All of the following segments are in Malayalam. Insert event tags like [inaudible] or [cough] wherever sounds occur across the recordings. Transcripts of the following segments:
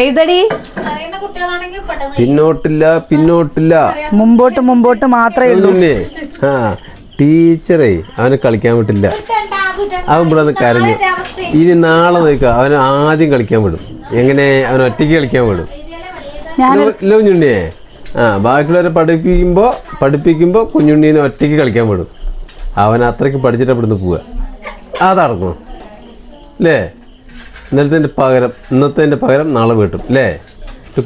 എഴുതടി അറിയുന്ന കുട്ടികളാണെങ്കിൽ പെട്ടെന്ന് പിന്നോട്ടില്ല പിന്നോട്ടില്ല. മുമ്പോട്ട് മുമ്പോട്ട് മാത്രമേ ഉള്ളൂ. ആ ടീച്ചറേ അവനെ കളിക്കാൻ വിട്ടില്ല. അവൻ ഇവിടെ കരഞ്ഞു. ഇനി നാളെ നോക്കുക അവനെ ആദ്യം കളിക്കാൻ വിടും. എങ്ങനെ അവൻ ഒറ്റയ്ക്ക് കളിക്കാൻ വിടും. കുഞ്ഞുണ്ണിയെ ആ ബാക്കിയുള്ളവരെ പഠിപ്പിക്കുമ്പോൾ പഠിപ്പിക്കുമ്പോൾ കുഞ്ഞുണ്ണീനെ ഒറ്റയ്ക്ക് കളിക്കാൻ വിടും. അവൻ അത്രയ്ക്ക് പഠിച്ചിട്ട് ഇവിടുന്ന് പോവുക അതടക്കും അല്ലേ ഇന്നലത്തെ പകരം ഇന്നത്തെ പകരം നാളെ വീട്ടും അല്ലേ?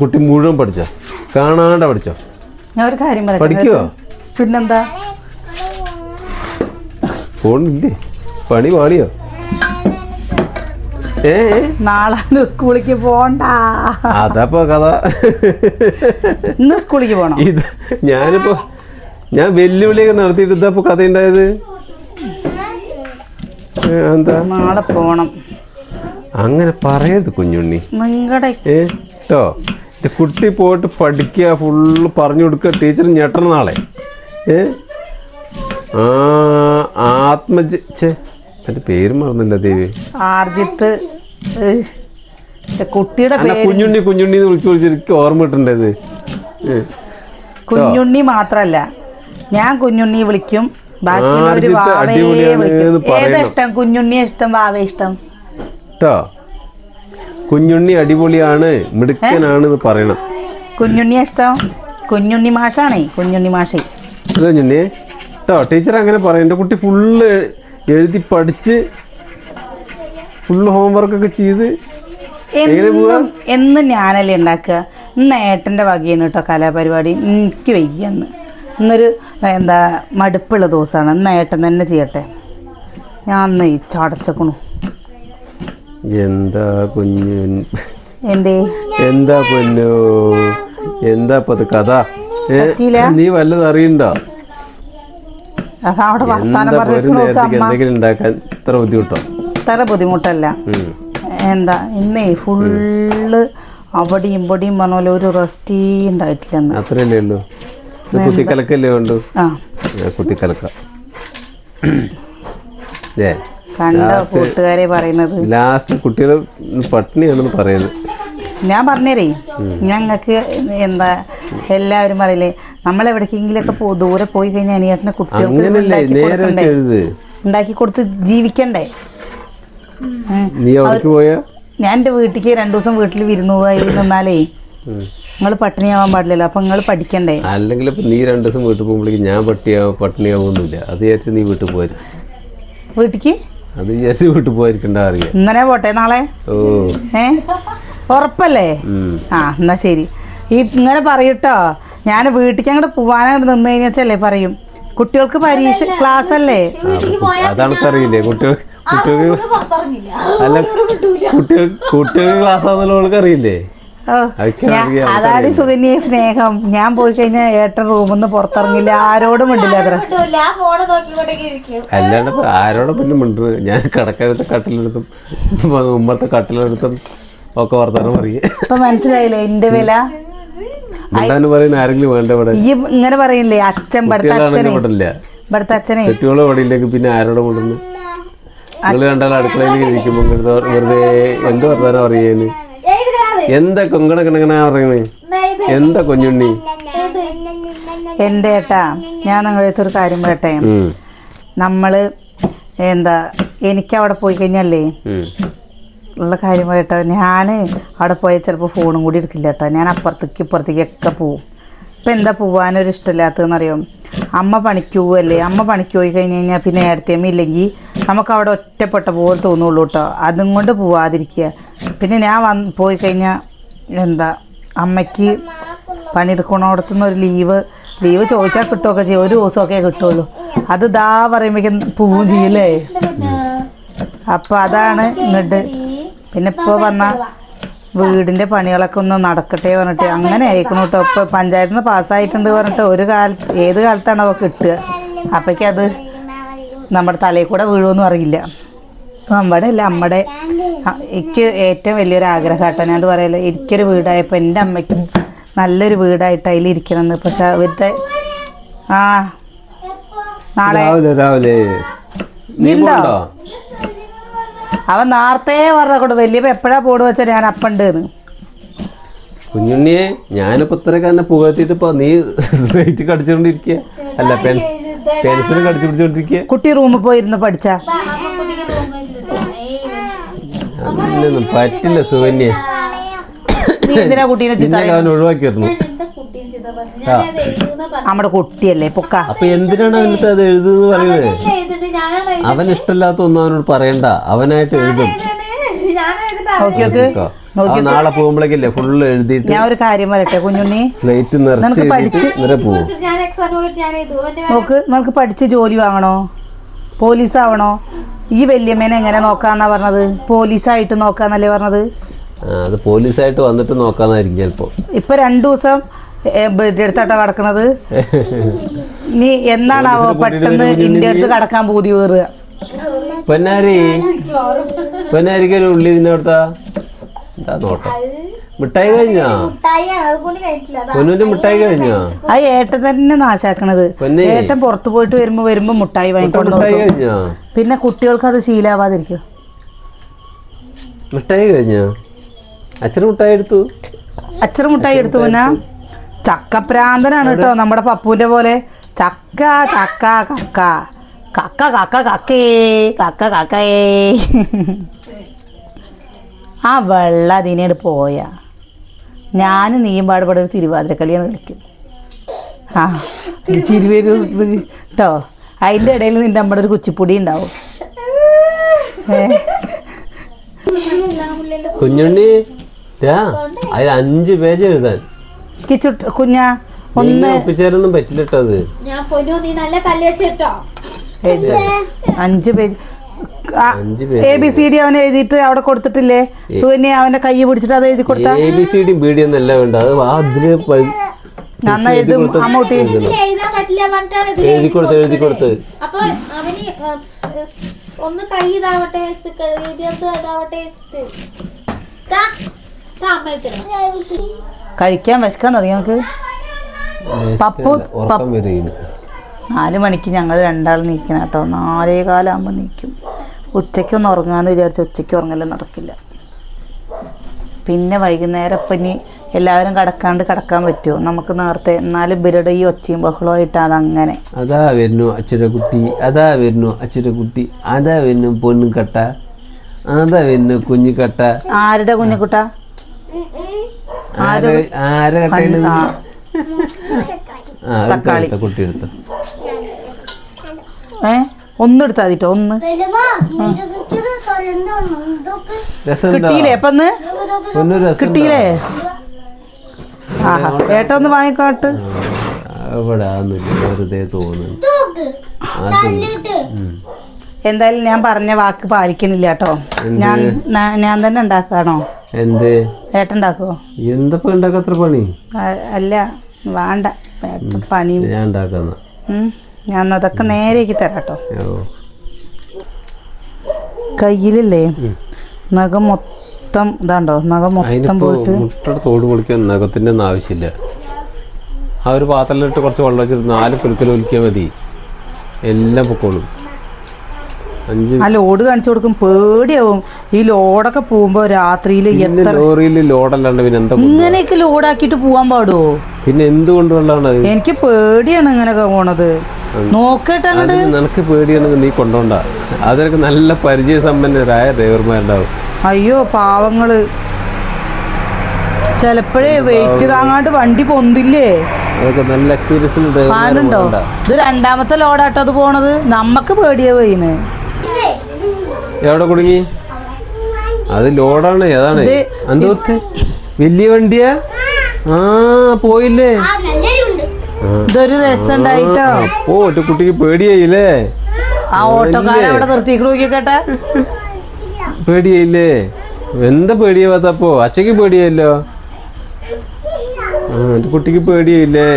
കുട്ടി മുഴുവൻ പഠിച്ചോ? കാണാണ്ട പഠിച്ചോ? ഞാൻ ഒരു കാര്യം പറയാം. പഠിക്കുവോ? പിന്നെന്താ? ഫോണില്ലേ? പണി പാളിയോ? നാളെ സ്കൂളിലേക്ക് പോണ്ട. അതപ്പോ കഥ. ഇന്ന് സ്കൂളിലേക്ക് പോണം? ഇത് ഞാനിപ്പോ ഞാൻ വെല്ലുവിളിയൊക്കെ നടത്തിയിട്ട് ഇതപ്പോ കഥ ഉണ്ടായത്. എന്താ? നാളെ പോണം. അങ്ങനെ പറയരുത് കുഞ്ഞുണ്ണി. കേട്ടോ ഇത് കുട്ടി പോയിട്ട് പഠിക്കുക ഫുള്ള് പറഞ്ഞു കൊടുക്കുക ടീച്ചർ ഞെട്ടണം നാളെ. ഏ? ആ ആത്മജ എന്റെ പേര് മറന്നില്ല ദേവി. ആർജിത്ത് കുട്ടിയുടെ കുഞ്ഞുണ്ണി കുഞ്ഞുണ്ണി എന്ന് വിളിച്ചു വിളിച്ചിരിക്കും ഓർമ്മ കിട്ടണ്ടത് കുഞ്ഞുണ്ണി മാത്രല്ല. ഞാൻ കുഞ്ഞുണ്ണി വിളിക്കും. ബാക്കിയുള്ളവര് ആർജിത്ത് വാവേ വിളിക്കും. ഏതാ ഇഷ്ടം? കുഞ്ഞുണ്ണിയെ ഇഷ്ടം വാവേ ഇഷ്ടം? കേട്ടോ കുഞ്ഞുണ്ണി അടിപൊളിയാണ് മിടുക്കനാണ് പറയണം. കുഞ്ഞുണ്ണി ഇഷ്ടം? കുഞ്ഞുണ്ണി മാഷാണേ കുഞ്ഞുണ്ണി മാഷേ. കുഞ്ഞുണ്ണി കേട്ടോ ടീച്ചർ അങ്ങനെ പറയും. എന്റെ കുട്ടി ഫുള്ള് എഴുതി പഠിച്ച് ഫുള്ള് ഹോംവർക്കൊക്കെ ചെയ്ത് എന്ന് ഞാനല്ലേ ഉണ്ടാക്കുക. ഇന്ന് ഏട്ടന്റെ വകയാണ് കേട്ടോ കലാപരിപാടി. എനിക്ക് വയ്യന്ന് ഇന്നൊരു എന്താ മടുപ്പുള്ള ദിവസമാണ്. ഇന്ന് ഏട്ടൻ തന്നെ ചെയ്യട്ടെ. ഞാൻ ഇന്ന് ചടച്ചക്കണു. എന്താ കുഞ്ഞു? എന്തേ? എന്താ പൊന്നു? എന്താ ഇപ്പൊ കഥ? ഏ പറ്റിയില്ല? നീ വല്ലത് അറിയണ്ടോ? അതവിടെ വർത്താനം എന്താ ഒരു പറഞ്ഞു നേരത്തേക്ക് അമ്മ. എന്തെങ്കിലും ഉണ്ടാക്കാൻ ഇത്ര ബുദ്ധിമുട്ടോ? ഇത്ര ബുദ്ധിമുട്ടല്ല. ഉം. എന്താ ഇന്നേ ഫുള്ള് അവിടെയും ഇവിടെയും പറഞ്ഞ പോലെ ഒരു റെസ്റ്റേ ഉണ്ടായിട്ടില്ല ഇന്ന്. അത്രയല്ലേ ഉള്ളൂ? ഇത് കുത്തിക്കലക്കല്ലേ വേണ്ടു ആ. ഞാൻ കുത്തിക്കലക്ക. ഏ കണ്ട കൂട്ടുകാരെ പറയുന്നത്. ലാസ്റ്റ് കുട്ടികൾ പട്ടിണിയാണെന്ന് പറയുന്നത് ഞാൻ പറഞ്ഞേരേ ഞങ്ങൾക്ക് എന്താ എല്ലാവരും പറയില്ലേ നമ്മൾ എവിടേക്കെങ്കിലൊക്കെ ദൂരെ പോയി കഴിഞ്ഞാൽ അനിയേട്ടനെ കുട്ടികൾക്ക് ഉണ്ടാക്കി കൊടുത്ത് ജീവിക്കണ്ടേ? ഞാൻ എന്റെ വീട്ടിലേക്ക് രണ്ടു ദിവസം വീട്ടിൽ വിരുന്നു നിന്നാലേ. നിങ്ങൾ പട്ടിണിയാവാൻ പാടില്ലല്ലോ അപ്പം നിങ്ങൾ പഠിക്കണ്ടേ? അല്ലെങ്കിൽ ഇപ്പം നീ രണ്ട് ദിവസം വീട്ടിൽ പോകുമ്പോഴേക്കും ഞാൻ പട്ടിയാവും പട്ടിണിയാവൊന്നുമില്ല. അത് ഏറ്റവും നീ വീട്ടിൽ പോരും വീട്ടിക്ക്? അത് വിചാരിച്ച് വീട്ടിൽ പോയിരിക്കണ്ട അറിയാം. ഇന്നലെ പോട്ടെ നാളെ? ഓ. ഏ? ഉറപ്പല്ലേ. ആ എന്നാ ശരി. ഈ ഇങ്ങനെ പറയൂട്ടോ. ഞാൻ വീട്ടിലേക്ക് അങ്ങോട്ട് പോവാനായിട്ട് നിന്ന് കഴിഞ്ഞാച്ചല്ലേ പറയും. കുട്ടികൾക്ക് പരീക്ഷ ക്ലാസ് അല്ലേ അതണക്കറിയില്ലേ കുട്ടികൾ കുട്ടികൾക്ക് ഒന്ന് അല്ല കുട്ടികൾ കുട്ടികൾക്ക് ക്ലാസ് ആണെന്നുള്ള അറിയില്ലേ? അതാണ് സുകന്യ സ്നേഹം. ഞാൻ പോയി കഴിഞ്ഞാൽ ഏട്ടൻ റൂമിൽ നിന്ന് പുറത്തിറങ്ങില്ല ആരോടും മിണ്ടില്ല അത്ര. അല്ലാണ്ട് ആരോടെ പിന്നെ മിണ്ട് ഞാൻ കടക്കടുത്ത കട്ടിലെടുത്തും ഉമ്മത്തെ കട്ടിലെടുത്തും ഒക്കെ വർത്താനം പറയും. ഇപ്പൊ മനസ്സിലായില്ലേ എന്റെ വില? ആരെങ്കിലും വേണ്ട ഇവിടെ? ഈ ഇങ്ങനെ പറയില്ലേ അച്ഛൻ ഇവിടുത്തെ അച്ഛനെ. ഇവിടെ ഇല്ല ഇവിടുത്തെ അച്ഛനെ. കുട്ടികളും ഇവിടെ ഇല്ലെങ്കിൽ പിന്നെ ആരോടെ കൊണ്ടുവന്ന് നിങ്ങൾ കണ്ടാൽ അടുക്കളയിൽ ഇരിക്കുമ്പോൾ വെറുതെ എന്ത് വർത്താനം പറയുന്നത് എഴുതാതെ എന്താ കൊങ്കണ കിണക്കണ പറയണേ? എന്താ കുഞ്ഞുണ്ണി? എന്റെ ഏട്ടാ ഞാൻ നിങ്ങളുടെ ഒരു കാര്യം പറയട്ടെ? ഉം, നമ്മൾ എന്താ എനിക്ക് അവിടെ പോയി കഴിഞ്ഞല്ലേ. ഉള്ള കാര്യം കേട്ടോ ഞാൻ അവിടെ പോയാൽ ചിലപ്പോൾ ഫോണും കൂടി എടുക്കില്ല കേട്ടോ. ഞാൻ അപ്പുറത്തേക്ക് ഇപ്പുറത്തേക്കൊക്കെ പോവും. ഇപ്പം എന്താ പോവാനൊരു ഇഷ്ടമില്ലാത്തതെന്നറിയാം? അമ്മ പണിക്ക് പോവല്ലേ? അമ്മ പണിക്ക് പോയി കഴിഞ്ഞ് കഴിഞ്ഞാൽ പിന്നെ ഏടത്തിയമ്മ ഇല്ലെങ്കിൽ നമുക്ക് അവിടെ ഒറ്റപ്പെട്ട പോലെ തോന്നുള്ളൂ കേട്ടോ. അതും കൊണ്ട് പോവാതിരിക്കുക. പിന്നെ ഞാൻ വന്ന് പോയി കഴിഞ്ഞാൽ എന്താ അമ്മയ്ക്ക് പണിയെടുക്കണോടത്തുനിന്ന് ഒരു ലീവ് ലീവ് ചോദിച്ചാൽ കിട്ടുമൊക്കെ ചെയ്യും. ഒരു ദിവസമൊക്കെ കിട്ടുള്ളൂ അത് ദാ പറയുമ്പോഴേക്കും പൂവും ചെയ്യില്ലേ? അപ്പോൾ അതാണ് ഇങ്ങോട്ട്. പിന്നെ ഇപ്പോൾ വന്ന വീടിന്റെ പണികളൊക്കെ ഒന്ന് നടക്കട്ടെ പറഞ്ഞിട്ട് അങ്ങനെ ആയിരിക്കണം കേട്ടോ ഇപ്പോൾ പഞ്ചായത്തിൽ നിന്ന് പാസ്സായിട്ടുണ്ട് പറഞ്ഞിട്ട് ഒരു കാലത്ത് ഏത് കാലത്താണോ കിട്ടുക. അപ്പോഴേക്കത് നമ്മുടെ തലയിൽ കൂടെ വീഴുമെന്നും അറിയില്ല. നമ്മുടെ അല്ല നമ്മുടെ ആ, എനിക്ക് ഏറ്റവും വലിയൊരു ആഗ്രഹം കേട്ടോ ഞാൻ അത് പറയല്ലോ എനിക്കൊരു വീടായപ്പോൾ എന്റെ അമ്മയ്ക്കും നല്ലൊരു വീടായിട്ട് അതിലിരിക്കണം എന്ന് പക്ഷെ അവരുടെ ആ നാളെ രാവിലെ അവൻ നേരത്തെ പറഞ്ഞ കൊണ്ട് വലിയ എപ്പോഴാ പോട് വെച്ചാൽ ഞാൻ അപ്പുണ്ട് കുഞ്ഞുണ്ണിയെ ഞാനിപ്പോ ഇത്രയൊക്കെ തന്നെ പുകഴ്ത്തിട്ട് ഇപ്പൊ നീ സ്ട്രേറ്റ് കടിച്ചുകൊണ്ടിരിക്കുക. അല്ല പെൻ പെൻസിൽ കടിച്ചു പിടിച്ചോണ്ടിരിക്കുക കുട്ടി റൂമിൽ പോയിരുന്നു പഠിച്ച. അതിനൊന്നും പറ്റില്ല സുകന്യ. നീ എന്തിനാ കുട്ടീനെ ചിത്ത നിന്നെ അവൻ ഒഴിവാക്കിയിരുന്നു. നമ്മുടെ കുട്ടിയല്ലേ പൊക്ക. അപ്പൊ എന്തിനാണ് അവനത്തെ അത് എഴുതുന്നത് പറയുന്നത്? അവൻ ഇഷ്ടമില്ലാത്ത ഒന്നും അവനോട് പറയണ്ട. അവനായിട്ട് എഴുതും. നോക്കി നോക്ക്. കേട്ടോ. അവൻ നാളെ പോകുമ്പോഴേക്കല്ലേ ഫുള്ള് എഴുതിയിട്ട്? ഞാൻ ഒരു കാര്യം പറയട്ടെ കുഞ്ഞുണ്ണി? സ്ലേറ്റ് നിറച്ച് നമുക്ക് എഴുതിയിട്ട് പഠിച്ച് ഇന്നലെ ഞാൻ എക്സാം പോയിട്ട് ഞാൻ എഴുതും. നോക്ക് നമുക്ക് പഠിച്ച് ജോലി വാങ്ങണോ? പോലീസ് ആവണോ ഈ വല്യമ്മേനെ എങ്ങനെ നോക്കാന്നാ പറഞ്ഞത്? പോലീസായിട്ട് നോക്കാന്നല്ലേ പറഞ്ഞത്? അത് പോലീസായിട്ട് വന്നിട്ട് നോക്കാന്നായിരിക്കും ചിലപ്പോ. ഇപ്പൊ രണ്ടു ദിവസം എടുത്താട്ടോ കിടക്കണത്. നീ എന്നാണാവോ പെട്ടെന്ന് ഇന്ത്യ അടുത്ത് കടക്കാൻ പൂതി കയറുക പൊന്നാരി പൊന്നാരിക്കൊരു ഉള്ളി ഇതിനടുത്താ എന്താ മിഠായി കഴിഞ്ഞാ? പൊന്നുവിന്റെ മിഠായി കഴിഞ്ഞാ ആ ഏട്ടൻ തന്നെ നാശാക്കണത്. പൊന്നേ. ഏട്ടൻ പുറത്തു പോയിട്ട് വരുമ്പോ വരുമ്പോ മുട്ടായി വാങ്ങിക്കൊണ്ട് മിഠായി. കഴിഞ്ഞാ? പിന്നെ കുട്ടികൾക്ക് അത് ശീലാവാതിരിക്കും. മിഠായി കഴിഞ്ഞാ? അച്ഛന് മിഠായി എടുത്തു. അച്ഛൻ മുട്ടായി എടുത്തു. പിന്നെ ചക്കപ്രാന്തനാണ് കേട്ടോ നമ്മുടെ പപ്പുവിന്റെ പോലെ. ചക്ക ചക്ക കക്ക. കക്ക കക്ക കക്കേ. കക്ക കക്കേ ആ വെള്ളം അതിനോട് പോയാ. ഞാനും നീയും പാടുപാട് ഒരു തിരുവാതിരക്കളിയാണ് കളിക്കും. ആ ചിരി വരും കേട്ടോ അതിന്റെ ഇടയിൽ നിന്റെ നമ്മുടെ ഒരു കുച്ചിപ്പൊടി ഉണ്ടാവും. ഏ? കുഞ്ഞുണ്ണി ദാ, അതിൽ അഞ്ച് പേജ് എഴുതാൻ. കിച്ചു കുഞ്ഞ ഒന്ന് ഒപ്പിച്ചേരൊന്നും പറ്റില്ല ഞാൻ അത് നീ നല്ല തല്ലി വെച്ചിട്ടോ അഞ്ച് പേജ് അഞ്ച് എ ബി സി ഡി അവൻ എഴുതിയിട്ട് അവിടെ കൊടുത്തിട്ടില്ലേ? സുകന്യ അവന്റെ കൈ പിടിച്ചിട്ട് അത് എഴുതി കൊടുത്ത? A B C D B D ഒന്നല്ല വേണ്ട. അത് ആ അതിൽ പ- എഴുതി കൊടുത്ത- അമ്മൂട്ടി എഴുതി കൊടുത്ത് എഴുതി കൊടുത്ത്. അപ്പൊ അവന് ഒന്ന് കൈ ഇതാവട്ടെ ഇതാവട്ടെ. കഴിക്കാൻ വിശക്കാൻ തുടങ്ങി നമുക്ക്. പപ്പു നാല് മണിക്ക് ഞങ്ങൾ രണ്ടാൾ നീക്കണം കേട്ടോ. നാലേ കാലാകുമ്പോൾ നീക്കും. ഉച്ചയ്ക്കൊന്ന് ഉറങ്ങാന്ന് വിചാരിച്ച് ഉച്ചയ്ക്ക് ഉറങ്ങലും നടക്കില്ല. പിന്നെ വൈകുന്നേരം ഇപ്പം ഇനി എല്ലാവരും കിടക്കാണ്ട് കിടക്കാൻ പറ്റുമോ? നമുക്ക് നേരത്തെ എന്നാലും ഇവരുടെ ഈ ഒച്ചയും ബഹളമായിട്ട് അതങ്ങനെ. അതാ വരുന്നു അച്ഛന്റെ കുട്ടി അതാ വരുന്നു അച്ഛന്റെ കുട്ടി അതാ വരുന്നു പൊന്നും കട്ട അതാ വരുന്നു കുഞ്ഞിക്കട്ട ആരുടെ കുഞ്ഞിക്കുട്ട ആരെ കട്ടയാണ് ആ. തക്കാളി. കുട്ടി എടുത്ത. ഏ? ഒന്നും. എടുത്താൽ മതിട്ടോ ഒന്ന് കിട്ടിയില്ലേ എപ്പന്ന് കിട്ടിയില്ലേ? ആഹാ. ഏട്ട ഒന്ന് വാങ്ങിക്കോട്ട്. വെറുതെ തോന്നുന്നു. എന്തായാലും ഞാൻ പറഞ്ഞ വാക്ക് പാലിക്കണില്ല കേട്ടോ ഞാൻ ഞാൻ തന്നെ ഉണ്ടാക്കാണോ? എന്ത്? ഏട്ടണ്ടാക്കോ? എന്തപ്പോ ഉണ്ടാക്കാത്ര പണി? അല്ല വേണ്ട. പണി പണിയും. ഞാൻ ഉണ്ടാക്കുന്ന. ഞാൻ അതൊക്കെ നേരേക്ക് തരാം കേട്ടോ കയ്യിലില്ലേ? നഖം മൊത്തം ഇതാണ്ടോ? നഖം മൊത്തം പോയിട്ട് മുട്ടയുടെ തോട് പൊളിക്കാൻ നഖത്തിന്റെ ഒന്നും ആവശ്യമില്ല. ആ ഒരു പാത്രത്തിലിട്ട് കുറച്ച് വെള്ളം വെച്ചിട്ട് നാല് കുലുക്കൽ ഒലിക്കാൻ മതി. എല്ലാം പൊക്കോളും. അഞ്ച് ആ ലോഡ് കാണിച്ചു കൊടുക്കും പേടിയാവും. ഈ ലോഡൊക്കെ പോകുമ്പോ രാത്രിയിൽ എത്ര ലോറിയിൽ ലോഡല്ലാണ്ട് പിന്നെ എന്താ? ഇങ്ങനെയൊക്കെ ലോഡാക്കിയിട്ട് പോവാൻ പാടുവോ പിന്നെ എന്തുകൊണ്ട് വെള്ളമാണ് എനിക്ക് പേടിയാണ് ഇങ്ങനെയൊക്കെ പോണത്. നോക്കട്ടെ അങ്ങോട്ട് നിനക്ക് പേടിയാണെങ്കിൽ നീ കൊണ്ടോണ്ട. അതിനൊക്കെ നല്ല പരിചയ സമ്പന്നരായ ഡ്രൈവർമാരുണ്ടാവും അയ്യോ പാവങ്ങൾ. ചിലപ്പോഴേ വെയിറ്റ് താങ്ങാണ്ട് വണ്ടി പൊന്തില്ലേ? അതൊക്കെ നല്ല എക്സ്പീരിയൻസ് കാണുന്നുണ്ടോ ഇത് രണ്ടാമത്തെ ലോഡാട്ടോ അത് പോണത്. നമ്മക്ക് പേടിയാ പോയിന് എവിടെ കുടുങ്ങി? അത് ലോഡാണ് ഏതാണ്? വലിയ വണ്ടിയാ? ആ പോയില്ലേ. ഇതൊരു രസം ഉണ്ടായിട്ടോ അപ്പോ ഒറ്റ കുട്ടിക്ക് പേടിയായില്ലേ? ആ ഓട്ടോക്കാരൻ അവിടെ നിർത്തിക്ക് നോക്കിക്കട്ടെ പേടിയായില്ലേ? എന്താ പേടിയാവാത്തപ്പോ അച്ഛക്ക് ആ എന്റെ കുട്ടിക്ക് പേടിയായില്ലേ?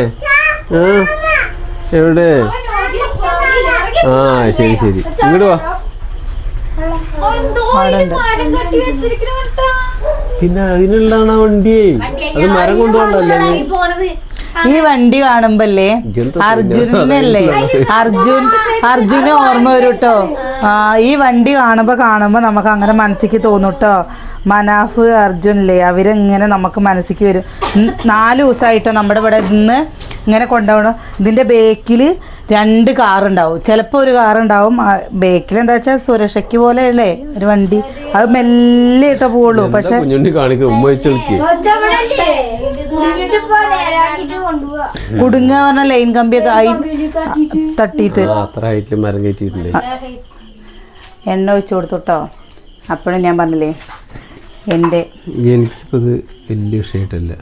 ആ എവിടെ? ആ ശരി ശരി. ഇങ്ങോട്ട് വാ. പിന്നെ അതിനുള്ളതാണ് വണ്ടിയേ? അത് മരം കൊണ്ടുപോകണ്ടല്ലേ ഈ വണ്ടി കാണുമ്പല്ലേ? അർജുനല്ലേ അർജുൻ അർജുന് ഓർമ്മ വരും കേട്ടോ ആ ഈ വണ്ടി കാണുമ്പോ കാണുമ്പോ നമുക്ക് അങ്ങനെ മനസ്സിക്ക് തോന്നും കേട്ടോ മനാഫ് അർജുനില്ലേ? അവരിങ്ങനെ നമുക്ക് മനസ്സിക്ക് വരും? നാല് ദിവസമായിട്ടോ നമ്മുടെ ഇവിടെ നിന്ന് ഇങ്ങനെ കൊണ്ടുപോകണം ഇതിന്റെ ബേക്കിൽ രണ്ട് കാർ ഉണ്ടാവും. ചിലപ്പോൾ ഒരു കാർ ഉണ്ടാവും. ബേക്കിൽ എന്താ വെച്ചാൽ സുരക്ഷയ്ക്ക് പോലെ അല്ലേ? ഒരു വണ്ടി. അത് മെല്ലെ ഇട്ടോ പോവുള്ളൂ. പക്ഷെ കുടുങ്ങ പറഞ്ഞ ലൈൻ കമ്പിയൊക്കെ ആയി തട്ടിയിട്ട്. എണ്ണ ഒഴിച്ചു കൊടുത്തുട്ടോ അപ്പോഴും ഞാൻ പറഞ്ഞില്ലേ എന്റെ എനിക്കിപ്പോ വലിയ വിഷയമായിട്ടല്ല.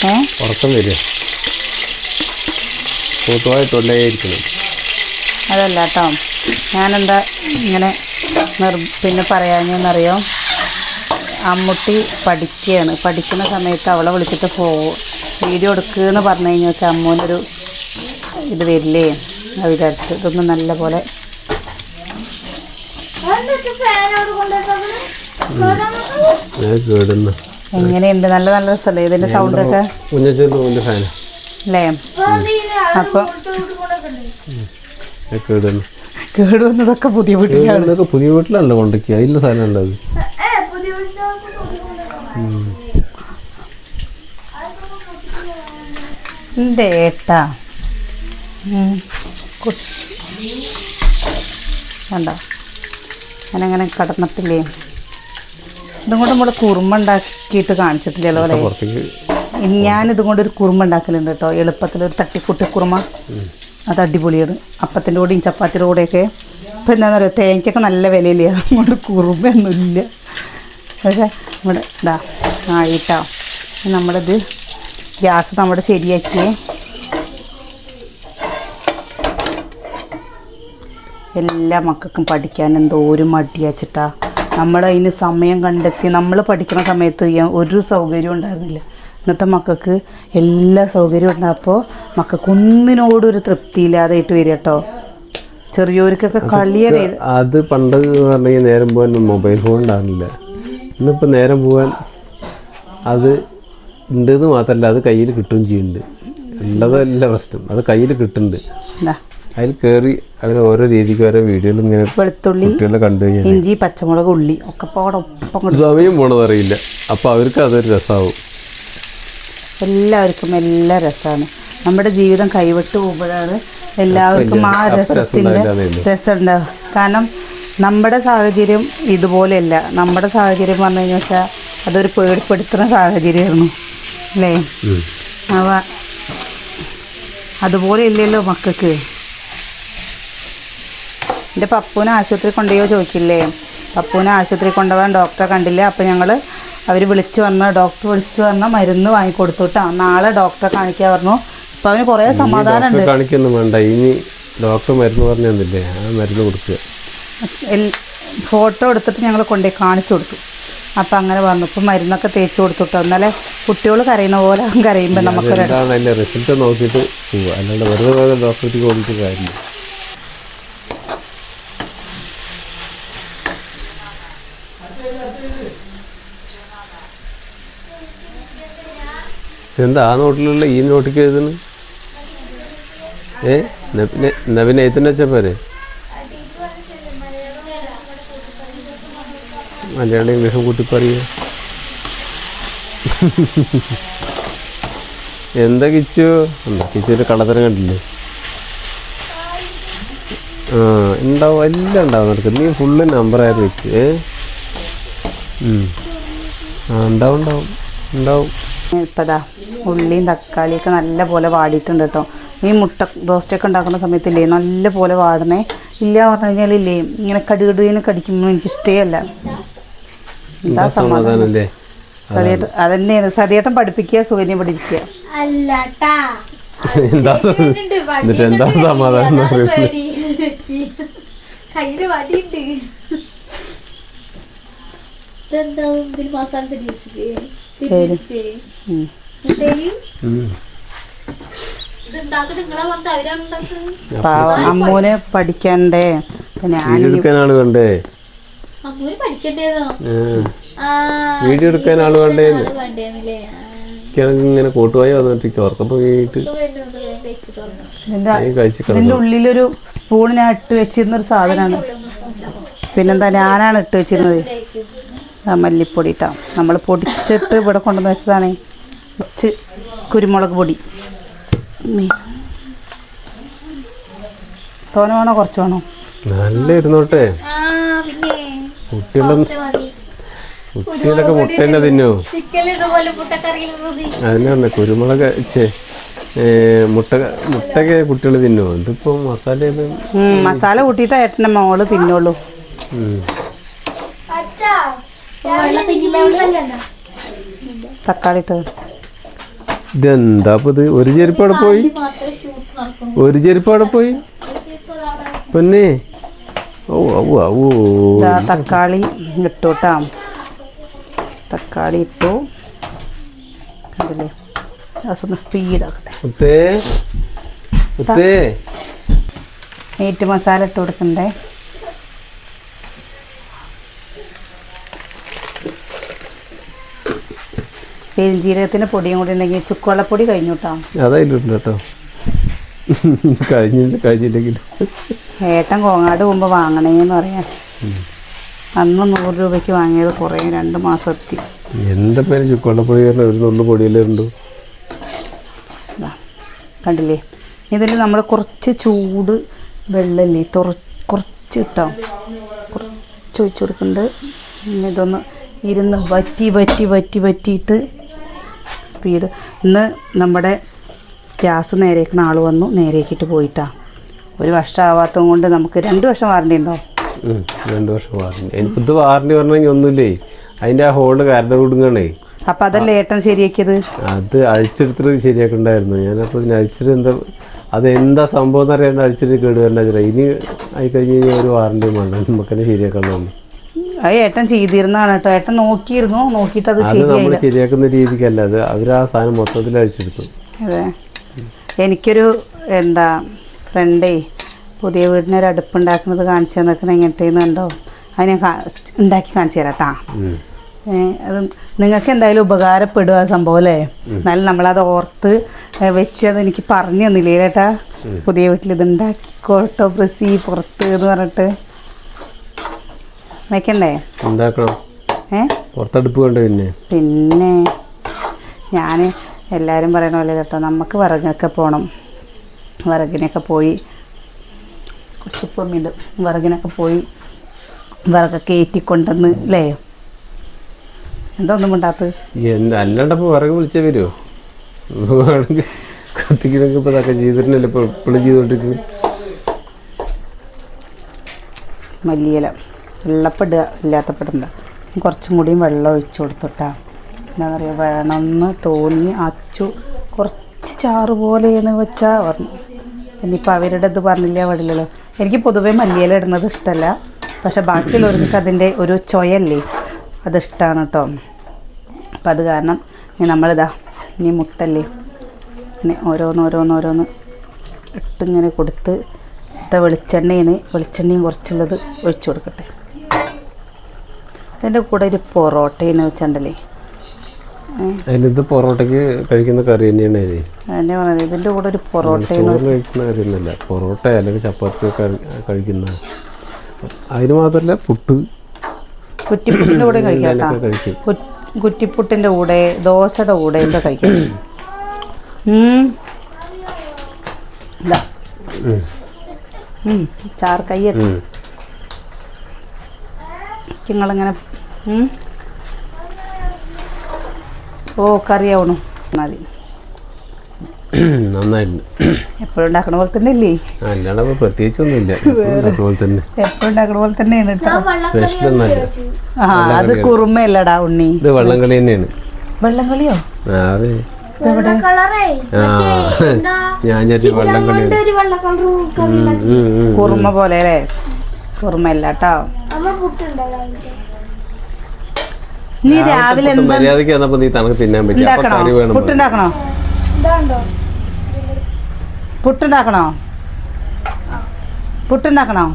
ഉറക്കം വരിക. കൂട്ടുവായിട്ടൊണ്ടേയിരിക്കണം അതല്ല കേട്ടോ ഞാനെന്താ ഇങ്ങനെ നിർ പിന്നെ പറയാഞ്ഞെന്നറിയോ? അമ്മുട്ടി പഠിക്കുകയാണ് പഠിക്കുന്ന സമയത്ത് അവളെ വിളിച്ചിട്ട് പോവും വീഡിയോ എടുക്കുകയെന്ന് പറഞ്ഞു കഴിഞ്ഞാൽ വെച്ചാൽ അമ്മൂനൊരു ഇത് വരില്ലേ അത് വിചാരിച്ചു ഇതൊന്നും നല്ല പോലെ ഞാൻ കേടുന്ന. എങ്ങനെയുണ്ട്? നല്ല നല്ല രസമല്ലേ ഇതിന്റെ സൗണ്ട് ഒക്കെ? അല്ലേ? ഞാൻ കേടുന്നു കേടുവന്നതൊക്കെ പുതിയ വീട്ടിലാണ്. പുതിയ വീട്ടിലല്ല കൊണ്ടൊക്കെ. അതില്ല സാധനം ഉണ്ടത് എന്റെ ഏട്ടാ. കണ്ടോ? ഞാനങ്ങനെ കടന്നിട്ടില്ലേ ഇതും കൊണ്ട് നമ്മൾ കുറുമ ഉണ്ടാക്കിയിട്ട് കാണിച്ചിട്ടില്ലല്ലോ അല്ലേ ഞാൻ ഇനി കൊണ്ട് ഒരു കുറുമ ഉണ്ടാക്കലുണ്ട് കേട്ടോ. എളുപ്പത്തിൽ ഒരു തട്ടിക്കുട്ടി കുറുമ. അത് അടിപൊളിയാണ്. അപ്പത്തിന്റെ കൂടെയും ചപ്പാത്തിയുടെ കൂടെയൊക്കെ. ഇപ്പം എന്താണെന്ന് പറയുക തേങ്ങയ്ക്കൊക്കെ നല്ല വിലയില്ല? അതുകൊണ്ട് കുറുമൊന്നുമില്ല പക്ഷേ നമ്മുടെ ഇതാ. ആയിട്ടോ നമ്മളിത് ഗ്യാസ് നമ്മുടെ ശരിയാക്കി എല്ലാ മക്കൾക്കും പഠിക്കാൻ എന്തോ ഒരു മടിയാച്ചിട്ടാ നമ്മൾ അതിന് സമയം കണ്ടെത്തി നമ്മൾ പഠിക്കുന്ന സമയത്ത് ഒരു സൗകര്യം ഉണ്ടായിരുന്നില്ല. ഇന്നത്തെ മക്കൾക്ക് എല്ലാ സൗകര്യവും ഉണ്ടായപ്പോൾ മക്കൾക്ക് ഒന്നിനോടും ഒരു തൃപ്തിയില്ലാതായിട്ട് വരിക കേട്ടോ ചെറിയവർക്കൊക്കെ കളിയാണ്. അത് പണ്ട് പറഞ്ഞാൽ പറഞ്ഞെങ്കിൽ നേരം പോകാൻ മൊബൈൽ ഫോൺ ഉണ്ടാകുന്നില്ല ഇന്നിപ്പോൾ നേരം പോകാൻ അത് ഉണ്ടെന്ന് മാത്രമല്ല അത് കയ്യിൽ കിട്ടുകയും ചെയ്യുന്നുണ്ട്. ഉള്ളതല്ല പ്രശ്നം. അത് കയ്യിൽ കിട്ടുന്നുണ്ട്. അതിൽ കയറി അവർ ഓരോ രീതിക്ക് ഓരോ വീഡിയോയിൽ ഇങ്ങനെ വെളുത്തുള്ളി കുട്ടികളെ കണ്ടു കഴിഞ്ഞാൽ ഇഞ്ചി പച്ചമുളക് ഉള്ളി ഒക്കെ ഒപ്പം സമയം പോണത് അറിയില്ല. അപ്പോൾ അവർക്ക് അതൊരു രസമാവും എല്ലാവർക്കും എല്ലാ രസമാണ് നമ്മുടെ ജീവിതം കൈവിട്ട് പോകുമ്പോഴാണ് എല്ലാവർക്കും ആ രസത്തിന്റെ ഉണ്ടാവില്ലാന്നേ രസം ഉണ്ടാവുക. കാരണം നമ്മുടെ സാഹചര്യം ഇതുപോലെയല്ല. നമ്മുടെ സാഹചര്യം പറഞ്ഞു കഴിഞ്ഞാൽ വെച്ചാൽ അതൊരു പേടിപ്പെടുത്തുന്ന സാഹചര്യമായിരുന്നു. അല്ലേ. അവ അതുപോലെ ഇല്ലല്ലോ മക്കൾക്ക്. എന്റെ പപ്പൂനെ ആശുപത്രി കൊണ്ടുപോയോ ചോദിക്കില്ലേ? പപ്പൂനെ ആശുപത്രി കൊണ്ടുപോകാൻ ഡോക്ടറെ കണ്ടില്ല? അപ്പോൾ ഞങ്ങൾ അവർ വിളിച്ചു വന്ന ഡോക്ടർ വിളിച്ചു വന്ന മരുന്ന് വാങ്ങിക്കൊടുത്തു കേട്ടോ നാളെ ഡോക്ടറെ കാണിക്കാൻ പറഞ്ഞു. അപ്പോൾ അവന് കുറേ സമാധാനമുണ്ട്. കാണിക്കൊന്നും വേണ്ട. ഇനി ഡോക്ടർ മരുന്ന് പറഞ്ഞു തന്നില്ലേ? ആ മരുന്ന് കൊടുക്കുക ഫോട്ടോ എടുത്തിട്ട് ഞങ്ങൾ കൊണ്ടുപോയി കാണിച്ചു കൊടുത്തു. അപ്പം അങ്ങനെ പറഞ്ഞു ഇപ്പം മരുന്നൊക്കെ തേച്ച് കൊടുത്തു കേട്ടോ എന്നാലേ കുട്ടികൾ കരയുന്ന പോലെ കരയുമ്പോൾ നമുക്ക് റിസൾട്ട് നോക്കിയിട്ട് പോവുക അല്ലാണ്ട് വെറുതെ ഡോക്ടർക്ക് ഓടിയിട്ട് കാര്യമില്ല. എന്താ ആ നോട്ടിലുള്ള ഈ നോട്ടിക്ക് എഴുതുന്നു? ഏ? നവീന എഴുത്തുന്ന വെച്ചാൽ പോരെ? മലയാളം ഇംഗ്ലീഷും കൂട്ടി പറയുക എന്താ കിച്ചു? എന്താ കിച്ചുവിന്റെ കള്ളത്തരം കണ്ടില്ലേ? ആ ഉണ്ടാവും എല്ലാം ഉണ്ടാവും നടക്കും നീ ഫുള്ള് നമ്പറായിരുന്നു വെച്ച് ഏ? ഉണ്ടാവും ഉണ്ടാവും ഉണ്ടാവും. ഇപ്പതാ ഉള്ളിയും തക്കാളിയൊക്കെ നല്ല പോലെ വാടിയിട്ടുണ്ട് കേട്ടോ. ഈ മുട്ട റോസ്റ്റൊക്കെ ഉണ്ടാക്കുന്ന സമയത്തില്ലേ നല്ല പോലെ വാടണേ ഇല്ല പറഞ്ഞു കഴിഞ്ഞാൽ ഇല്ലേ ഇങ്ങനെ കടുകടുവിന് കടിക്കുമ്പോൾ എനിക്ക് ഇഷ്ടമല്ല എന്താ സമാധാനം. സതിയേട്ടൻ അതന്നെയാണ്. സതിയേട്ടൻ പഠിപ്പിക്കുക സൂര്യനെ പഠിപ്പിക്കുക അല്ലട്ടാ. എന്താ എന്നിട്ട് എന്താ സമാധാനം കയ്യിൽ വടിയുണ്ട്. മസാല തരി വെച്ചിട്ട് പാവം അമ്മൂന് പഠിക്കണ്ടേ? വീടെടുക്കാനാണ് ആ. വീഡിയോ എടുക്കാൻ ആൾ വേണ്ടേന്ന് ഇങ്ങനെ കൂട്ടുപോയി വന്നിട്ട് വേണ്ടി കഴിച്ചിട്ട് വന്നു. ഇതിന്റെ ഉള്ളിലൊരു സ്പൂൺ ഇട്ട് വെച്ചിരുന്ന ഒരു സാധനമാണ് പിന്നെന്താ ഞാനാണ് ഇട്ട് വെച്ചിരുന്നത്? മല്ലിപ്പൊടി ഇട്ടാം. നമ്മൾ പൊടിച്ചിട്ട് ഇവിടെ കൊണ്ടുവന്ന് വെച്ചതാണ്. കുറച്ച് കുരുമുളക് പൊടി. തോന വേണോ? കുറച്ച് വേണോ? നല്ല ഇരുന്നോട്ടെ. ആ പിന്നെ കുട്ടികളും മതി. കുട്ടികളൊക്കെ മുട്ട തന്നെ തിന്നോ. അതിനാണ് കുരുമുളക് മുട്ട മുട്ടയൊക്കെ കുട്ടികൾ തിന്നോ. ഇതിപ്പോ മസാല മസാല കൂട്ടിയിട്ട് ഏട്ടന്റെ മോൾ തിന്നോളൂ. തക്കാളി ഇതെന്താ ഇത്? ഒരു ചെരുപ്പ് അവിടെ പോയി. ഒരു ചെരുപ്പ് അവിടെ പോയി. പൊന്നെ. ഓ ഔ ഔ. തക്കാളി ഇട്ടോട്ടാ. കേട്ടാ തക്കാളി ഇട്ടു. കണ്ടില്ലേ? സ്പീഡാക്കട്ടെ മീറ്റ് മസാല ഇട്ട് കൊടുക്കണ്ടേ? പെരുംജീരകത്തിന്റെ പൊടിയും കൂടി ഉണ്ടെങ്കിൽ ചുക്കുവെള്ളപ്പൊടി കഴിഞ്ഞു കേട്ടോ അതായിട്ടുണ്ട് കേട്ടോ. കഴിഞ്ഞില്ല കഴിഞ്ഞില്ലെങ്കിൽ. ഏട്ടൻ കോങ്ങാട് പോകുമ്പോൾ വാങ്ങണേന്ന് പറയാം. അന്ന് നൂറ് രൂപയ്ക്ക് വാങ്ങിയത് കുറേ രണ്ട് മാസം എത്തി. എന്റെ പേര് ചുക്കുവെള്ളപ്പൊടി കാരണം ഒരു നുള്ളു പൊടിയല്ലേ ഉണ്ട് കണ്ടില്ലേ? ഇതിൽ നമ്മൾ കുറച്ച് ചൂട് വെള്ളമില്ലേ തുറ കുറച്ച് ഇട്ടോ കുറച്ച് ഒഴിച്ചു കൊടുക്കുന്നുണ്ട്. ഇതൊന്ന് ഇരുന്ന് വറ്റി വറ്റി വറ്റി വറ്റിയിട്ട് സ്പീഡ് ഇന്ന് നമ്മുടെ ഗ്യാസ് നേരേക്കുന്ന ആൾ വന്നു. നേരേക്കിട്ട് പോയിട്ടാ. ഒരു വർഷം ആവാത്തത് കൊണ്ട് നമുക്ക് രണ്ട് വർഷം വാറണ്ടി ഉണ്ടോ? രണ്ട് വർഷം വാറണ്ടി എനിക്ക് ഇത് വാറണ്ടി പറഞ്ഞെങ്കിൽ ഒന്നുമില്ലേ? അതിന്റെ ആ ഹോൾ കരട് കൊടുങ്ങണേ അപ്പം അതല്ലേ ഏട്ടൻ ശരിയാക്കിയത്? അത് അഴിച്ചെടുത്തിട്ട് ശരിയാക്കണ്ടായിരുന്നു. ഞാനപ്പോൾ അഴിച്ചിട്ട് എന്താ അത് എന്താ സംഭവം എന്ന് അറിയാണ്ട് അഴിച്ചിട്ട് കേടുവരണ്ടാ ഇനി ആയി കഴിഞ്ഞ് കഴിഞ്ഞാൽ ഒരു വാറണ്ടി വേണ്ട. നമുക്ക് തന്നെ ശരിയാക്കാനുള്ളൂ അത് ഏട്ടൻ ചെയ്തിരുന്നതാണ് കേട്ടോ. ഏട്ടൻ നോക്കിയിരുന്നു. നോക്കിയിട്ട് അത് അത് നമ്മൾ ശരിയായില്ല ശരിയാക്കുന്ന രീതിക്കല്ല. അത് അവർ ആ സാധനം മൊത്തത്തിൽ അഴിച്ചെടുത്തു. അതെ. എനിക്കൊരു എന്താ ഫ്രണ്ടേ പുതിയ വീടിനൊരു അടുപ്പുണ്ടാക്കുന്നത് കാണിച്ചു തന്നിരിക്കുന്നത് എങ്ങനത്തേന്ന് കണ്ടോ? അത് ഞാൻ കാ- ഉണ്ടാക്കി കാണിച്ചു തരാം കേട്ടാ അത് നിങ്ങൾക്ക് എന്തായാലും ഉപകാരപ്പെടുക ആ സംഭവം അല്ലേ? എന്നാലും നമ്മളത് ഓർത്ത് ഏ, വെച്ച് അത് എനിക്ക് പറഞ്ഞു തന്നില്ലേ ചേട്ടാ പുതിയ വീട്ടിൽ ഇത് ഉണ്ടാക്കിക്കോട്ടോ ബ്രസി പുറത്ത് എന്ന് പറഞ്ഞിട്ട്. വെക്കണ്ടേ? എന്താക്കണം ഏ? പുറത്തടുപ്പ് വേണ്ട പിന്നെ. പിന്നെ ഞാൻ എല്ലാവരും പറയണ പോലെ കേട്ടോ നമുക്ക് വിറകൊക്കെ പോകണം വിറകിനൊക്കെ പോയി കുറച്ചിപ്പമ്മിണ്ട് വിറകിനൊക്കെ പോയി വിറകൊക്കെ ഏറ്റിക്കൊണ്ടെന്ന് അല്ലേ എന്താ ഒന്നും മിണ്ടാത്തത് എന്ത് അല്ലാണ്ടപ്പോൾ വിറക് വിളിച്ചേ വരുമോ ഇപ്പോൾ ചെയ്തിട്ടുണ്ടല്ലോ ഇപ്പോൾ ചെയ്തുകൊണ്ടിരിക്കുന്നത് മല്ലിയില. വെള്ളപ്പെടുക ഇല്ലാത്തപ്പെടണ്ട കുറച്ചും കൂടിയും വെള്ളം ഒഴിച്ചു കൊടുത്തോട്ടാ. എന്താ പറയുക വേണമെന്ന് തോന്നി അച്ചു കുറച്ച് ചാറ് പോലെയെന്ന് വെച്ചാൽ പറഞ്ഞു. ഇനിയിപ്പോൾ അവരുടെ ഇത് പറഞ്ഞില്ല പാടില്ലല്ലോ എനിക്ക് പൊതുവേ മല്ലിയില ഇടുന്നത് ഇഷ്ടമല്ല പക്ഷേ ബാക്കിയുള്ളവർക്ക് അതിന്റെ ഒരു ചൊയല്ലേ? അതിഷ്ടമാണ് കേട്ടോ. അപ്പം അത് കാരണം ഇനി നമ്മളിതാ ഇനി മുട്ടല്ലേ? ഇനി ഓരോന്ന് ഓരോന്ന് ഓരോന്ന് ഇട്ടിങ്ങനെ കൊടുത്ത് ഇത്ത വെളിച്ചെണ്ണയാണ്. വെളിച്ചെണ്ണയും കുറച്ചുള്ളത് ഒഴിച്ചു കൊടുക്കട്ടെ. അതിന്റെ കൂടെ ഒരു പൊറോട്ടയാണ് വെച്ചിട്ടുണ്ടല്ലേ അതിനിത് പൊറോട്ടയ്ക്ക് കഴിക്കുന്ന കറി തന്നെയാണ് ഇത്. അതിന്റെ പറഞ്ഞത്. ഇതിന്റെ കൂടെ ഒരു പൊറോട്ടയാണ് കഴിക്കുന്ന കാര്യമൊന്നുമല്ല പൊറോട്ട അല്ലെങ്കിൽ ചപ്പാത്തി കഴിക്കുന്ന. അതിന് മാത്രമല്ല പുട്ട്. കുറ്റിപ്പുട്ടിന്റെ കൂടെ കഴിക്കാം കുറ്റിപ്പുട്ടിന്റെ കൂടെ ദോശയുടെ കൂടെ ഒക്കെ കഴിക്കാം. ചാർക്കയ്യ ഉം. ഉം. ചാറ് കയ്യട്ട് ഉം. നിങ്ങളിങ്ങനെ. ഓ കറിയാവണു. മതി. നന്നായിട്ടുണ്ട് എപ്പോഴും ഉണ്ടാക്കണ പോലെ തന്നെ ഇല്ലേ അല്ലാണ്ട് പ്രത്യേകിച്ചൊന്നുമില്ല അതുപോലെ തന്നെ. എപ്പോഴും ഉണ്ടാക്കണ പോലെ തന്നെയാണ് കേട്ടോ സ്പെഷ്യൽ ഒന്നല്ല ആ അത് കുറുമയല്ലടാ ഉണ്ണി. ഇത് തന്നെയാണ്. വെള്ളം കളിയോ? [laughs] ഞാൻ വെള്ള. കുറുമ പോലെ അല്ലേ? കുറുമയല്ല കേട്ടോ നീ രാവിലെ മര്യാദയ്ക്ക് വന്നപ്പോ നീ തനക്ക് തിന്നാൻ പറ്റും. പുട്ടുണ്ടാക്കണോ ഇതാണ്ടോ? പുട്ടുണ്ടാക്കണോ പുട്ടുണ്ടാക്കണോ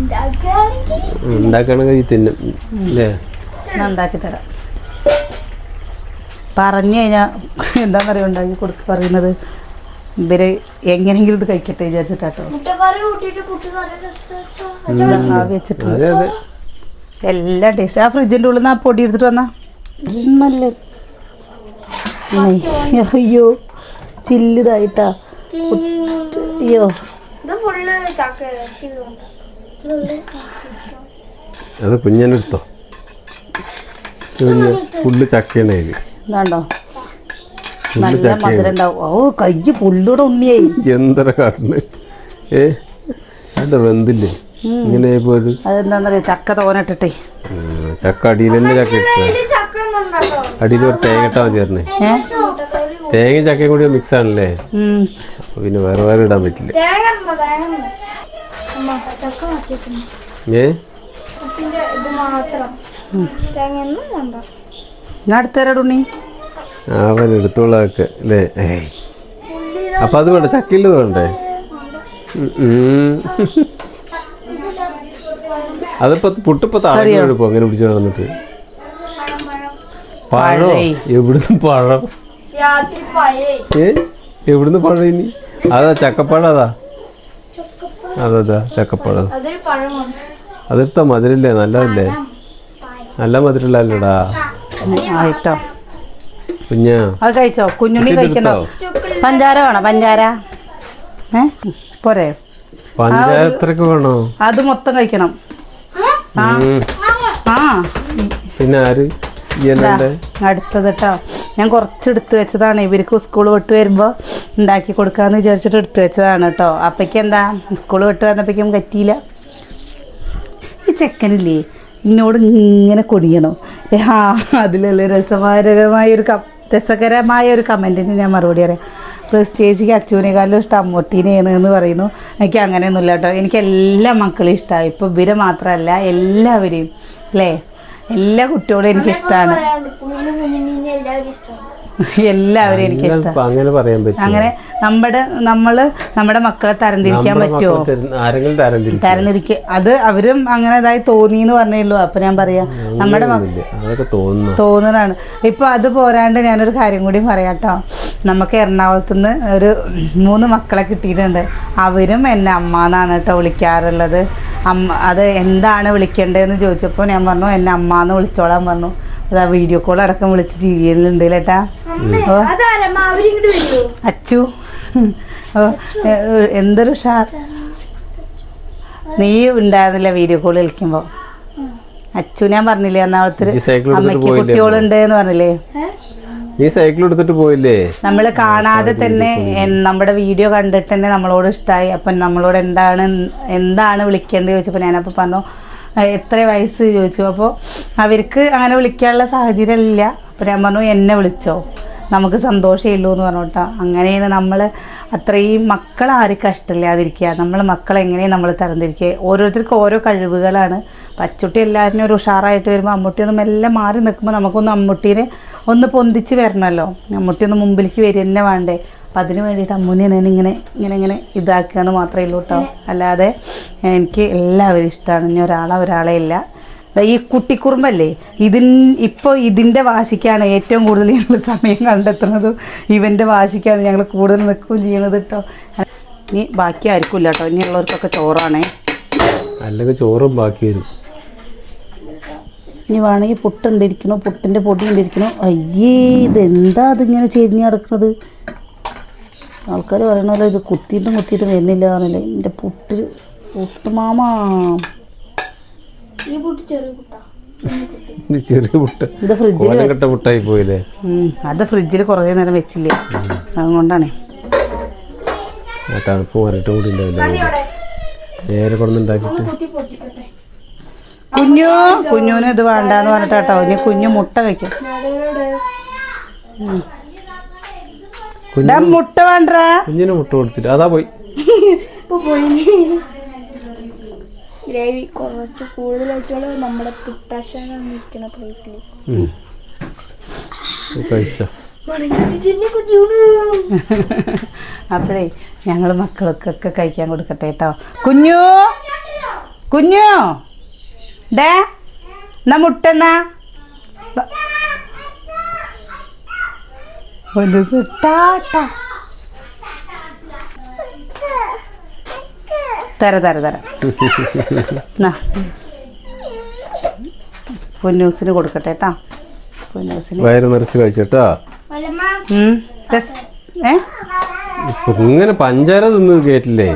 ഉണ്ടാക്കുകയാണെങ്കിൽ ഉണ്ടാക്കണമെങ്കിൽ ഈ തിന്നും. അല്ലേ ഞാൻ ഉണ്ടാക്കി തരാം. പറഞ്ഞു കഴിഞ്ഞാൽ എന്താണെന്നറിയോ ഉണ്ടാക്കി കൊടുക്ക പറയുന്നത്? ഇവർ എങ്ങനെയെങ്കിലും ഇത് കഴിക്കട്ടെ വിചാരിച്ചിട്ടാട്ടോ. ആവി വെച്ചിട്ട്. അതെ അതെ. എല്ലാം ടേസ്റ്റ് ആ ഫ്രിഡ്ജിന്റെ ഉള്ളിൽ നിന്ന് ആ പൊടി എടുത്തിട്ട് വന്നാ. നല്ല. അയ്യോ ചില്ലിതായിട്ടാ. അയ്യോ. അത് കുഞ്ഞനെടുത്തോ കുഞ്ഞ് ഫുള്ള് ചക്കയാണ് ഇതാണ്ടോ? നല്ല മധുരം ഉണ്ടാവും. ഓ കയ്യ് പുല്ലൂടെ ഉണ്ണിയായി. എന്തര കാട്ടിൽ ഏ എന്താ വെന്തില്ലേ? ഇങ്ങനെ പോയത് അതെന്താന്നറിയാ? ചക്ക തോനട്ടിട്ടേ. ചക്ക അടിയിൽ തന്നെ ചക്ക അടിയിൽ ഒരു തേങ്ങ ഇട്ടാ മതിയായിരുന്നേ? മുട്ടക്കറി ചക്കയും കൂടി മിക്സ് ആണല്ലേ? പിന്നെ വേറെ വേറെ ഇടാൻ പറ്റില്ല. തേങ്ങ ഏ? തേങ്ങ ഞാൻ അടുത്തരാട് ഉണ്ണി. അവൻ എടുത്തോളാക്ക് അല്ലേ അപ്പം അത് വേണ്ട ചക്കയിൽ വേണ്ടേ. അതിപ്പോ പുട്ടിപ്പോ താഴെ എടുപ്പോ അങ്ങനെ പിടിച്ചു നടന്നിട്ട്. പഴോ. എവിടുന്ന് പഴം? ഏ? എവിടുന്ന് പഴം ഇനി? അതാ ചക്കപ്പഴം അതാ. അതാ ചക്കപ്പഴം. അതെടുത്ത മധുരല്ലേ? നല്ലതല്ലേ? നല്ല മധുരല്ലേടാ ആയിട്ടോ. കുഞ്ഞാ. അത് കഴിച്ചോ? കുഞ്ഞുണ്ണി കഴിക്കണോ പഞ്ചാര വേണോ? പഞ്ചാര? ഏ? പോരെ. പഞ്ചായത്രക്ക് വേണോ? അത് മൊത്തം കഴിക്കണം. ആ. പിന്നെ ആര്? അടുത്തത് കേട്ടോ ഞാൻ കുറച്ച് എടുത്തു വെച്ചതാണ്. ഇവർക്ക് സ്കൂൾ വിട്ട് വരുമ്പോൾ ഉണ്ടാക്കി കൊടുക്കാമെന്ന് വിചാരിച്ചിട്ട് എടുത്തു വെച്ചതാണ് കേട്ടോ അപ്പയ്ക്ക് എന്താ? സ്കൂൾ വിട്ട് വന്നപ്പോഴേക്കും പറ്റിയില്ല. ഈ ചെക്കനില്ലേ? എന്നോട് ഇങ്ങനെ കൊടിയണോ. അതിലല്ലേ രസകരമായ ഒരു കം രസകരമായ ഒരു കമന്റിന് ഞാൻ മറുപടി പറയാം. പ്രത്യേകിച്ച് അച്ചുവിനേക്കാളും ഇഷ്ടം അമ്മൂട്ടീനെയാണ് എന്ന് പറയുന്നു. എനിക്ക് അങ്ങനെയൊന്നുമില്ല കേട്ടോ. എനിക്ക് എല്ലാ മക്കളും ഇഷ്ടമായി ഇപ്പോൾ ഇവരെ മാത്രമല്ല എല്ലാവരെയും. അല്ലേ? എല്ലാ കുട്ടികളും എനിക്കിഷ്ടമാണ് [laughs] എല്ലാവരും എനിക്ക് ഇപ്പൊ അങ്ങനെ പറയാൻ പറ്റും അങ്ങനെ നമ്മുടെ നമ്മൾ നമ്മുടെ മക്കളെ തരംതിരിക്കാൻ പറ്റുമോ? ആരെങ്കിലും തരം തിരിക്കും തരംതിരിക്കുക. അത് അവരും അങ്ങനെ ഇതായി തോന്നിയെന്ന് പറഞ്ഞല്ലോ അപ്പൊ ഞാൻ പറയാ നമ്മുടെ തോന്നുന്നതാണ്. ഇപ്പൊ അത് പോരാണ്ട് ഞാനൊരു കാര്യം കൂടി പറയാട്ടോ. നമുക്ക് എറണാകുളത്ത് നിന്ന് ഒരു മൂന്ന് മക്കളെ കിട്ടിയിട്ടുണ്ട്. അവരും എന്നെ അമ്മ എന്നാണ് കേട്ടോ വിളിക്കാറുള്ളത്. അമ്മ അത് എന്താണ് വിളിക്കേണ്ടതെന്ന് ചോദിച്ചപ്പോൾ ഞാൻ പറഞ്ഞു എന്നെ അമ്മ എന്ന് വിളിച്ചോളാൻ പറഞ്ഞു. അതാ വീഡിയോ കോൾ അടക്കം വിളിച്ച് ചെയ്യലുണ്ട് കേട്ടാ അച്ചു. എന്തൊരു ഉഷാർ നീ ഉണ്ടായിരുന്നില്ല വീഡിയോ കോൾ കളിക്കുമ്പോ അച്ചു ഞാൻ പറഞ്ഞില്ലേ എറണാകുളത്ത് ഈ സൈക്കിൾ എടുത്തിട്ട് അമ്മയ്ക്ക് പോയില്ലേ? കുട്ടികളുണ്ട് എന്ന് പറഞ്ഞില്ലേ? ഈ സൈക്കിൾ എടുത്തിട്ട് പോയില്ലേ? നമ്മൾ കാണാതെ തന്നെ നമ്മുടെ വീഡിയോ കണ്ടിട്ട് തന്നെ നമ്മളോട് ഇഷ്ടമായി അപ്പൊ നമ്മളോട് എന്താണ് എന്താണ് വിളിക്കേണ്ടത് ചോദിച്ചപ്പോൾ ഞാനപ്പോൾ പറഞ്ഞു "ആ, എത്ര വയസ്സ് ചോദിച്ചു. അപ്പോൾ അവർക്ക് അങ്ങനെ വിളിക്കാനുള്ള സാഹചര്യം ഇല്ല. അപ്പോൾ ഞാൻ പറഞ്ഞു എന്നെ വിളിച്ചോ? നമുക്ക് സന്തോഷമേ ഉള്ളൂ എന്ന് പറഞ്ഞോട്ടോ അങ്ങനെയാണ് നമ്മൾ അത്രയും മക്കൾ ആരും കഷ്ടമില്ലാതിരിക്കുക. നമ്മൾ മക്കളെ എങ്ങനെയും നമ്മൾ തരംതിരിക്കുക? ഓരോരുത്തർക്കും ഓരോ കഴിവുകളാണ്. പച്ചുട്ടി എല്ലാവരും ഒരു ഉഷാറായിട്ട് വരുമ്പോൾ അമ്മൂട്ടി ഒന്നും എല്ലാം മാറി നിൽക്കുമ്പോൾ നമുക്കൊന്ന് അമ്മൂട്ടീനെ ഒന്ന് പൊന്തിച്ച് വരണമല്ലോ അമ്മൂട്ടി ഒന്ന് മുമ്പിലേക്ക് വരുന്നേ വേണ്ടേ? അപ്പം അതിന് വേണ്ടിയിട്ട് അമ്മൂനെ ഞാൻ ഇങ്ങനെ ഇങ്ങനെ ഇങ്ങനെ ഇതാക്കുക എന്ന് മാത്രമേ ഉള്ളൂ കേട്ടോ അല്ലാതെ എനിക്ക് എല്ലാവരും ഇഷ്ടമാണ് ഇനി ഒരാളെ ഒരാളെ ഇല്ല. ഈ കുട്ടിക്കുറുമ്പല്ലേ? ഇതിൻ ഇപ്പോൾ ഇതിന്റെ വാശിക്കാണ് ഏറ്റവും കൂടുതൽ ഞങ്ങൾ സമയം കണ്ടെത്തുന്നതും. ഇവന്റെ വാശിക്കാണ് ഞങ്ങൾ കൂടുതൽ നിൽക്കുകയും ചെയ്യുന്നത് കേട്ടോ ഇനി ബാക്കി ആർക്കും ഇല്ല കേട്ടോ ഇനിയുള്ളവർക്കൊക്കെ ചോറാണേ. അല്ലെങ്കിൽ ചോറും ബാക്കി വരും. ഇനി വേണമെങ്കിൽ പുട്ടുണ്ടിരിക്കണോ പുട്ടിന്റെ പൊടി ഉണ്ടിരിക്കണോ അയ്യേ ഇതെന്താ അതിങ്ങനെ ചെരിഞ്ഞ് കിടക്കുന്നത് ആൾക്കാർ പറയണല്ലോ ഇത് കുത്തിയിട്ടും കുത്തിയിട്ടും വരുന്നില്ല എന്നല്ലേ എന്റെ പുട്ട് പുട്ട് മാമാ. ഈ പുട്ട് ചെറിയ പുട്ടാ. ഇത് ഫ്രിഡ്ജിൽ പോയില്ലേ? അത് ഫ്രിഡ്ജിൽ കുറേ നേരം വെച്ചില്ലേ. അതുകൊണ്ടാണേ. തണുപ്പ് മാറിയിട്ടും കൂടി നേരെ കുഞ്ഞു കുഞ്ഞുവിന് ഇത് വേണ്ടാന്ന് പറഞ്ഞിട്ടാട്ടോ. ഇനി കുഞ്ഞു മുട്ട ഡാ മുട്ട വേണ്ടാ കുഞ്ഞിന് മുട്ട കൊടുത്തിട്ട്. അതാ പോയി. പോയി. ഗ്രേവി കുറച്ച് കൂടുതൽ വെച്ചോളൂ നമ്മുടെ പുട്ടാശാണ് ഇരിക്കുന്ന പ്ലേറ്റിൽ കഴിച്ചോ. അപ്പോഴേ ഞങ്ങൾ മക്കൾക്കൊക്കെ കഴിക്കാൻ കൊടുക്കട്ടെ കേട്ടോ കുഞ്ഞു കുഞ്ഞു. ഡേ എന്നാ മുട്ടെന്നാ പൊന്നൂസ് ടാട്ട തര തര. തര. പൊന്നൂസിന് കൊടുക്കട്ടെ കേട്ടാ. പൊന്നൂസിന് വയറ് നിറച്ച് കഴിച്ചിട്ടോ. ഇങ്ങനെ പഞ്ചാര തിന്ന് കേട്ടില്ലേ?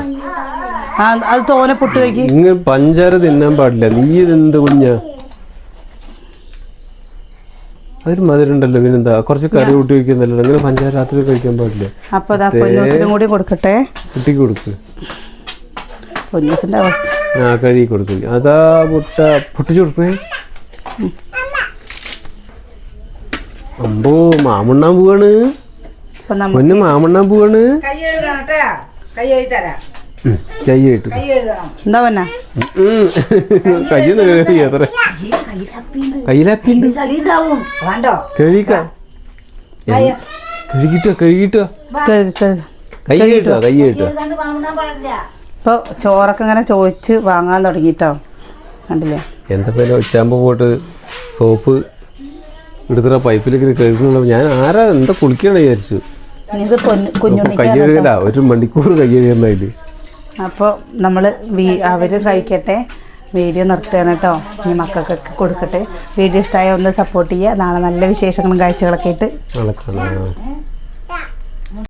അത് തോനെ പുട്ട് കഴിക്ക്. ഇങ്ങനെ പഞ്ചാര തിന്നാൻ പാടില്ല. നീ ഇതെന്ത് കുഞ്ഞ? അതൊരു മധുരണ്ടല്ലോ പിന്നെന്താ കുറച്ച് കറി കൂട്ടി വെക്കുന്നല്ലോ അങ്ങനെ പഞ്ചാര രാത്രി കഴിക്കാൻ പാടില്ല? അപ്പൊ അതാ കൂടി കൊടുക്കട്ടെ. കുട്ടിക്ക് കൊടുക്ക്. പൊന്നൂസിന്റെ അവസ്ഥ. ആ കഴുകി കൊടുക്ക്. അതാ മുട്ട. പൊട്ടിച്ചു കൊടുക്കേ അമ്പോ മാമണ്ണാൻ പോവാണ്. പൊന്ന് മാമണ്ണാൻ പോവാണ്. കൈ എഴുതണം കേട്ടാ. കൈ എഴുതി തരാം. കൈ എന്താ കയ്യിൽ എത്ര കയ്യിലാപ്പിണ്ട്. കഴുകിട്ടോ കഴുകിട്ടോ കൈ കിട്ടോ കൈ കിട്ടോ ചോറൊക്കെ ഇങ്ങനെ ചോദിച്ച് വാങ്ങാൻ തുടങ്ങിട്ടോ. കണ്ടില്ലേ? എന്താ പേര് ഉച്ചാകുമ്പോൾ പോട്ട് സോപ്പ് എടുത്തിട്ട് പൈപ്പിലേക്ക് കഴുകുന്നുള്ള ഞാൻ ആരാ എന്താ കുളിക്കണം വിചാരിച്ചു? കൈ കഴുകല ഒരു മണിക്കൂർ കൈ കഴുകുന്നതിൽ അപ്പോൾ നമ്മൾ വീ അവർ കഴിക്കട്ടെ. വീഡിയോ നിർത്തുകയാണ് കേട്ടോ. ഇനി മക്കൾക്കൊക്കെ കൊടുക്കട്ടെ. വീഡിയോ ഇഷ്ടമായ ഒന്ന് സപ്പോർട്ട് ചെയ്യുക. നാളെ നല്ല വിശേഷങ്ങളും കാഴ്ചകളൊക്കെ ആയിട്ട്.